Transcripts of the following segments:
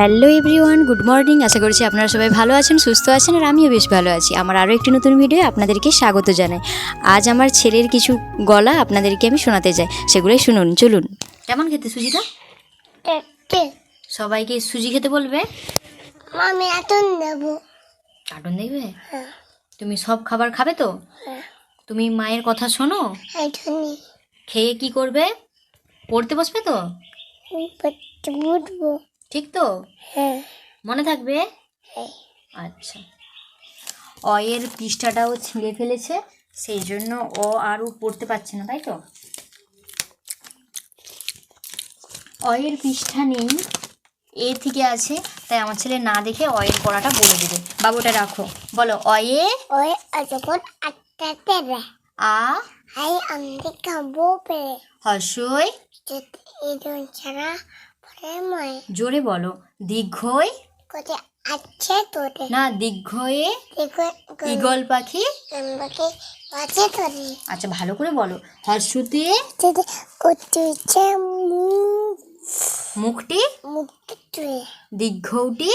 Hello everyone good morning. আশা করছি আপনারা সবাই ভালো আছেন সুস্থ আছেন আর আমিও বেশ ভালো আছি। আমার আরও একটি নতুন ভিডিও আপনাদেরকে স্বাগত জানাই। আজ আমার ছেলের কিছু গলা আপনাদেরকে আমি শোনাতে চাই। সেগুলোই শুনুন চলুন। কেমন খেতে সুজিটা দেখতে সবাইকে সুজি খেতে বলবে? আমি এখন নেব কার্টুন দেখবে হ্যাঁ। তুমি সব খাবার খাবে তো? হ্যাঁ। তুমি মায়ের কথা শোনো? খেয়ে কি করবে? পড়তে বসবে তো? পড়তে উঠবো ঠিক তো? হ্যাঁ। মনে থাকবে? হ্যাঁ। আচ্ছা। এর পৃষ্ঠাটাও ছিঁড়ে ফেলেছে সেই জন্য ও আর ও পড়তে পারছে না তাই তো? অয়ের পৃষ্ঠা নেই এ থেকে আছে তাই আমার ছেলে না দেখে অয়ের পড়াটা বলে দেবে। বাবুটা রাখো। বলো অয়ে? ওই যখন আটটা পেরে আ? হাই আমি খাব পেরে হসই এজন ছাড়া জোরে বলো। দীর্ঘই কোথায় আছে তোরে? না দীর্ঘয়ে ইগল পাখি? আমাকে আছে তোরে। আচ্ছা ভালো করে বলো। হর্ষুতে? মুখটি? দীর্ঘটি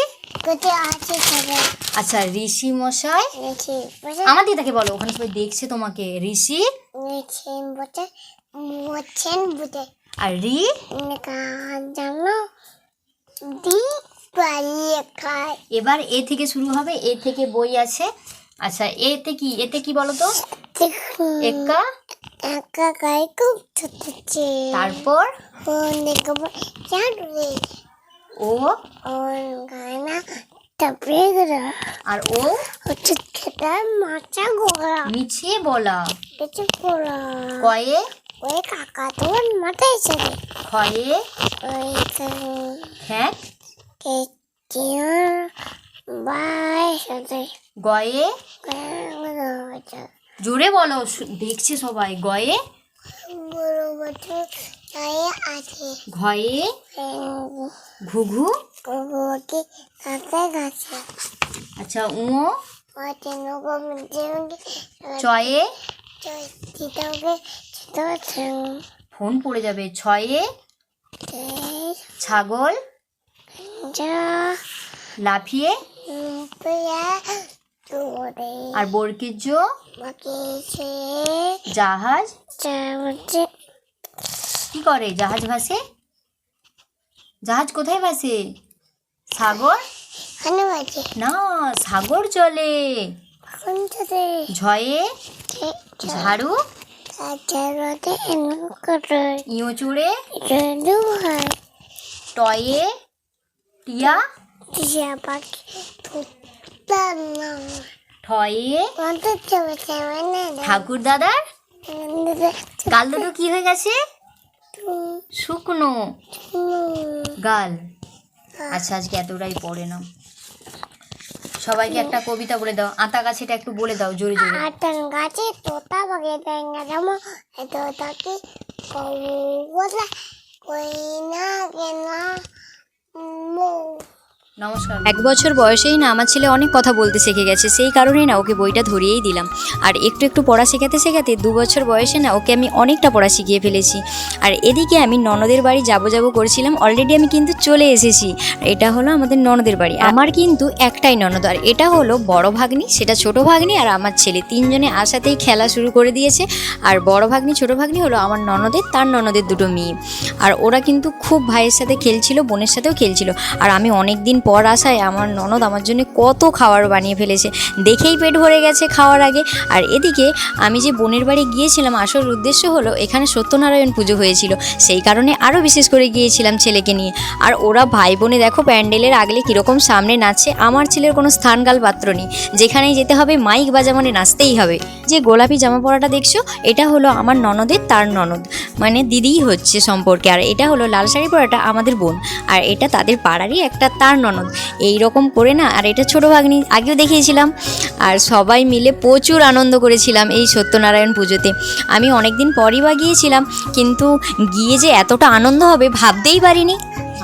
কোথায় আছে তোরে? আচ্ছা ঋষি মশাই? আমার দিদাকে বলো ওখানে সবাই দেখছে তোমাকে। ঋষি? মোছেন বুঝে। আর রি জানো দি এবার এ থেকে শুরু হবে এ থেকে বই আছে। আচ্ছা এতে কি এতে কি বলো তো একা? একা গায়ে খুব ছোটছে। তারপর? ও? আর ও? হচ্ছে খেতে মাচা গোড়া মিছে বলা। কিছু গোড়া কয়ে? ওই কাকা তোর মাথায় ছেড়ে খয়ে? ওই হ্যাঁ? কেচিয়ার বাই সাথে। গয়ে? জোরে বলো দেখছে সবাই। গয়ে? ঘয়ে? ঘুঘু? আচ্ছা উঁ চয়ে? ফোন পড়ে যাবে ছয়ে ছাগল লাফিয়ে। আর বরকির জাহাজ। কি করে? জাহাজ ভাসে? জাহাজ কোথায় ভাসে? সাগর? না সাগর তোরে ঝয়ে? ঝাড়ু? হয়। টয়ে টিয়া টিয়া পাখি ঠাকুর দাদার? গাল দুটো কি হয়ে গেছে? শুকনো। গাল। আচ্ছা আজকে এতটাই পড়ে না সবাইকে একটা কবিতা বলে দাও, আতা গাছেটা একটু বলে দাও, জোরে জোরে। আতা গাছে তোতা বগে দেঙ্গা যেমন তোতাকে কই না কেনা মো নমস্কার। এক বছর বয়সেই না আমার ছেলে অনেক কথা বলতে শিখে গেছে, সেই কারণেই না ওকে বইটা ধরিয়েই দিলাম। আর একটু একটু পড়া শেখাতে শেখাতে দু বছর বয়সে না ওকে আমি অনেকটা পড়া শিখিয়ে ফেলেছি। আর এদিকে আমি ননদের বাড়ি যাব যাব করছিলাম অলরেডি আমি কিন্তু চলে এসেছি। এটা হলো আমাদের ননদের বাড়ি। আমার কিন্তু একটাই ননদ, আর এটা হলো বড় ভাগ্নি, সেটা ছোট ভাগ্নি আর আমার ছেলে। তিনজনে আসাতেই খেলা শুরু করে দিয়েছে। আর বড় ভাগ্নি, ছোট ভাগ্নি হলো আমার ননদের, তার ননদের দুটো মেয়ে। আর ওরা কিন্তু খুব ভাইয়ের সাথে খেলছিল, বোনের সাথেও খেলছিল। আর আমি অনেক দিন পর আসায় আমার ননদ আমার জন্য কত খাবার বানিয়ে ফেলেছে। দেখেই পেট ভরে গেছে খাওয়ার আগে। আর এদিকে আমি যে বোনের বাড়ি গিয়েছিলাম, আসল উদ্দেশ্য হলো এখানে সত্যনারায়ণ পুজো হয়েছিল। সেই কারণে আরও বিশেষ করে গিয়েছিলাম ছেলেকে নিয়ে। আর ওরা ভাই বোনে দেখো প্যান্ডেলের আগলে কীরকম সামনে নাচছে, আমার ছেলের কোনো স্থানকাল পাত্র নেই। যেখানেই যেতে হবে মাইক বাজা মানে নাচতেই হবে। যে গোলাপি জামা পরাটা দেখছ, এটা হলো আমার ননদের, তার ননদ। মানে দিদিই হচ্ছে সম্পর্কে। আর এটা হলো লাল শাড়ি পরাটা আমাদের বোন। আর এটা তাদের পাড়ারই একটা তার ননদ। এই রকম করে না, আর এটা ছোটো ভাগ্নি, আগেও দেখিয়েছিলাম। আর সবাই মিলে প্রচুর আনন্দ করেছিলাম এই সত্যনারায়ণ পুজোতে। আমি অনেক দিন পরই বা গিয়েছিলাম, কিন্তু গিয়ে যে এতটা আনন্দ হবে ভাবতেই পারিনি।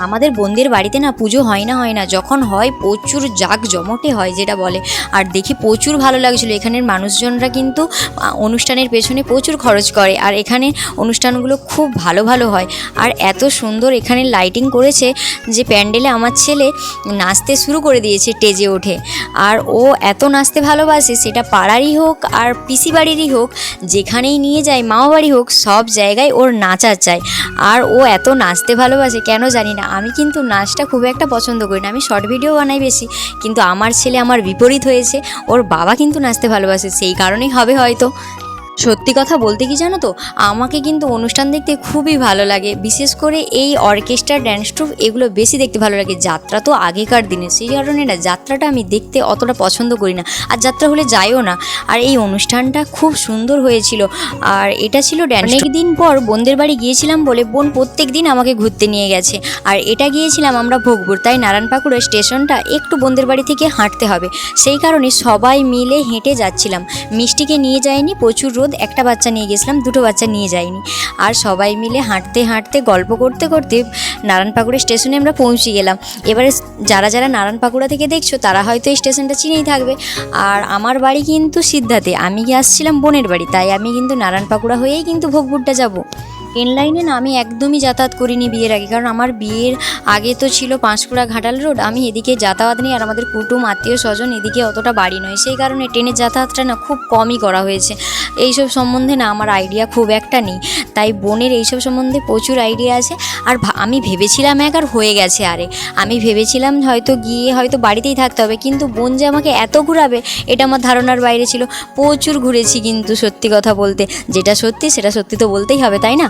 আমাদের বোনদের বাড়িতে না পুজো হয় না হয় না। যখন হয় প্রচুর জাক জমটে হয় যেটা বলে। আর দেখি প্রচুর ভালো লাগছিল। এখানের মানুষজনরা কিন্তু অনুষ্ঠানের পেছনে প্রচুর খরচ করে। আর এখানে অনুষ্ঠানগুলো খুব ভালো ভালো হয়। আর এত সুন্দর এখানে লাইটিং করেছে যে প্যান্ডেলে আমার ছেলে নাচতে শুরু করে দিয়েছে টেজে ওঠে আর ও এত নাচতে ভালোবাসে, সেটা পাড়ারই হোক আর পিসি বাড়িরই হোক, যেখানেই নিয়ে যায় মামা বাড়ি হোক, সব জায়গায় ওর নাচা চায়। আর ও এত নাচতে ভালোবাসে, কেন জানি না। আমি কিন্তু নাচটা খুব একটা পছন্দ করি না। আমি শর্ট ভিডিও বানাই বেশি, কিন্তু আমার ছেলে আমার বিপরীত হয়েছে। ওর বাবা কিন্তু নাচতে ভালোবাসে, সেই কারণেই হবে হয়তো। সত্যি কথা বলতে কি জানো তো? আমাকে কিন্তু অনুষ্ঠান দেখতে খুবই ভালো লাগে। বিশেষ করে এই অর্কেস্ট্রা ড্যান্স ট্রুপ এগুলো বেশি দেখতে ভালো লাগে। যাত্রা তো আগেকার দিনে। সেই কারণে না, যাত্রাটা আমি দেখতে অতটা পছন্দ করি না। আর যাত্রা হলে যাইও না। আর এই অনুষ্ঠানটা খুব সুন্দর হয়েছিল। আর এটা ছিল ড্যান্স অনেক দিন পর বোনদের বাড়ি গিয়েছিলাম বলে বোন প্রত্যেক দিন আমাকে ঘুরতে নিয়ে গেছে। আর এটা গিয়েছিলাম আমরা ভোগপুর। তাই নারায়ণপাকুড়ের স্টেশনটা একটু বোনদের বাড়ি থেকে হাঁটতে হবে। সেই কারণে সবাই মিলে হেঁটে যাচ্ছিলাম। মিষ্টিকে নিয়ে যায়নি প্রচুর রোদ একটা বাচ্চা নিয়ে গেছিলাম, দুটো বাচ্চা নিয়ে যাইনি। আর সবাই মিলে হাঁটতে হাঁটতে, গল্প করতে করতে নারায়ণপাকুড়ে স্টেশনে আমরা পৌঁছে গেলাম। এবারে যারা যারা নারায়ণপাকুড়া থেকে দেখছ, তারা হয়তো এই স্টেশনটা চিনেই থাকবে। আর আমার বাড়ি কিন্তু সিদ্ধাতে। আমি আসছিলাম বোনের বাড়ি, তাই আমি কিন্তু নারায়ণপাকুড়া হয়েই কিন্তু ভোগপুরটা যাব। ট্রেন লাইনে না আমি একদমই যাতায়াত করিনি বিয়ের আগে। কারণ আমার বিয়ের আগে তো ছিল পাঁশকুড়া ঘাটাল রোড। আমি এদিকে যাতায়াত নেই আর আমাদের কুটুম, আত্মীয় স্বজন এদিকে অতটা বাড়ি নয়। সেই কারণে ট্রেনের যাতায়াতটা না খুব কমই করা হয়েছে। এইসব সম্বন্ধে না আমার আইডিয়া খুব একটা নেই। তাই বোনের এইসব সম্বন্ধে প্রচুর আইডিয়া আছে। আর আমি ভেবেছিলাম এক আর হয়ে গেছে আরে। আমি ভেবেছিলাম হয়তো গিয়ে হয়তো বাড়িতেই থাকতে হবে। কিন্তু বোন যে আমাকে এত ঘুরাবে, এটা আমার ধারণার বাইরে ছিল। প্রচুর ঘুরেছি কিন্তু সত্যি কথা বলতে। যেটা সত্যি, সেটা সত্যি তো বলতেই হবে, তাই না?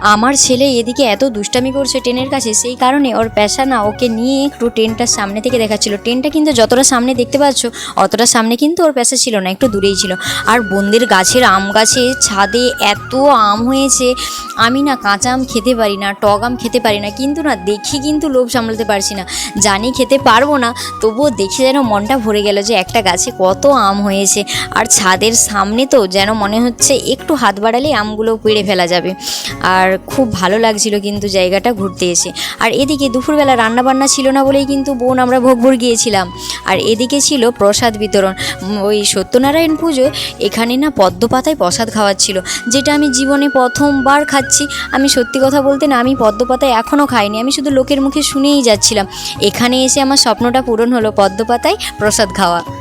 আমার ছেলে এদিকে এত দুষ্টামি করছে ট্রেনের কাছে, সেই কারণে ওর পেশা না ওকে নিয়ে একটু ট্রেনটার সামনে থেকে দেখাচ্ছিল। ট্রেনটা কিন্তু যতটা সামনে দেখতে পাচ্ছ, অতটা সামনে কিন্তু ওর পেশা ছিল না, একটু দূরেই ছিল। আর বন্দের গাছের আম গাছে ছাদে এত আম হয়েছে, আমি না কাঁচা আম খেতে পারি না, টক আম খেতে পারি না, কিন্তু না দেখি কিন্তু লোভ সামলাতে পারছি না। জানি খেতে পারব না, তবুও দেখে যেন মনটা ভরে গেল যে একটা গাছে কত আম হয়েছে। আর ছাদের সামনে তো যেন মনে হচ্ছে একটু হাত বাড়ালেই আমগুলো পেড়ে ফেলা যাবে। আর খুব ভালো লাগছিল কিন্তু জায়গাটা ঘুরতে এসে। আর এদিকে দুপুরবেলা রান্না বান্না ছিল না বলেই কিন্তু বোন আমরা ভোগপুর গিয়েছিলাম। আর এদিকে ছিল প্রসাদ বিতরণ। ওই সত্যনারায়ণ পুজো এখানে না পদ্ম পাতায় প্রসাদ খাওয়াচ্ছিল যেটা আমি জীবনে প্রথমবার খাচ্ছি। আমি সত্যি কথা বলতে না, আমি পদ্ম পাতায় এখনও খাইনি। আমি শুধু লোকের মুখে শুনেই যাচ্ছিলাম। এখানে এসে আমার স্বপ্নটা পূরণ হলো পদ্ম পাতায় প্রসাদ খাওয়া।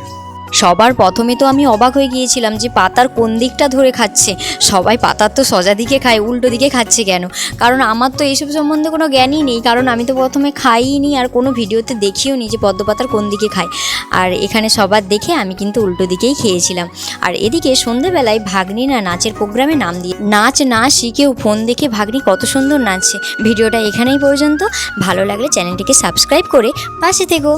সবার প্রথমে তো আমি অবাক হয়ে গিয়েছিলাম যে পাতার কোন দিকটা ধরে খাচ্ছে। সবাই পাতার তো সজা দিকে খায়, উল্টো দিকে খাচ্ছে কেন? কারণ আমার তো এইসব সম্বন্ধে কোনো জ্ঞানই নেই, কারণ আমি তো প্রথমে খাইনি আর কোনো ভিডিওতে দেখিও নি যে পদ্ম পাতার কোন দিকে খায়। আর এখানে সবার দেখে আমি কিন্তু উল্টো দিকেই খেয়েছিলাম। আর এদিকে সন্ধেবেলায় ভাগ্নি না নাচের প্রোগ্রামে নাম দিয়ে নাচ না শিখেও ফোন দেখে ভাগ্নি কত সুন্দর নাচছে ভিডিওটা এখানেই পর্যন্ত। ভালো লাগলে চ্যানেলটিকে সাবস্ক্রাইব করে পাশে থেকো।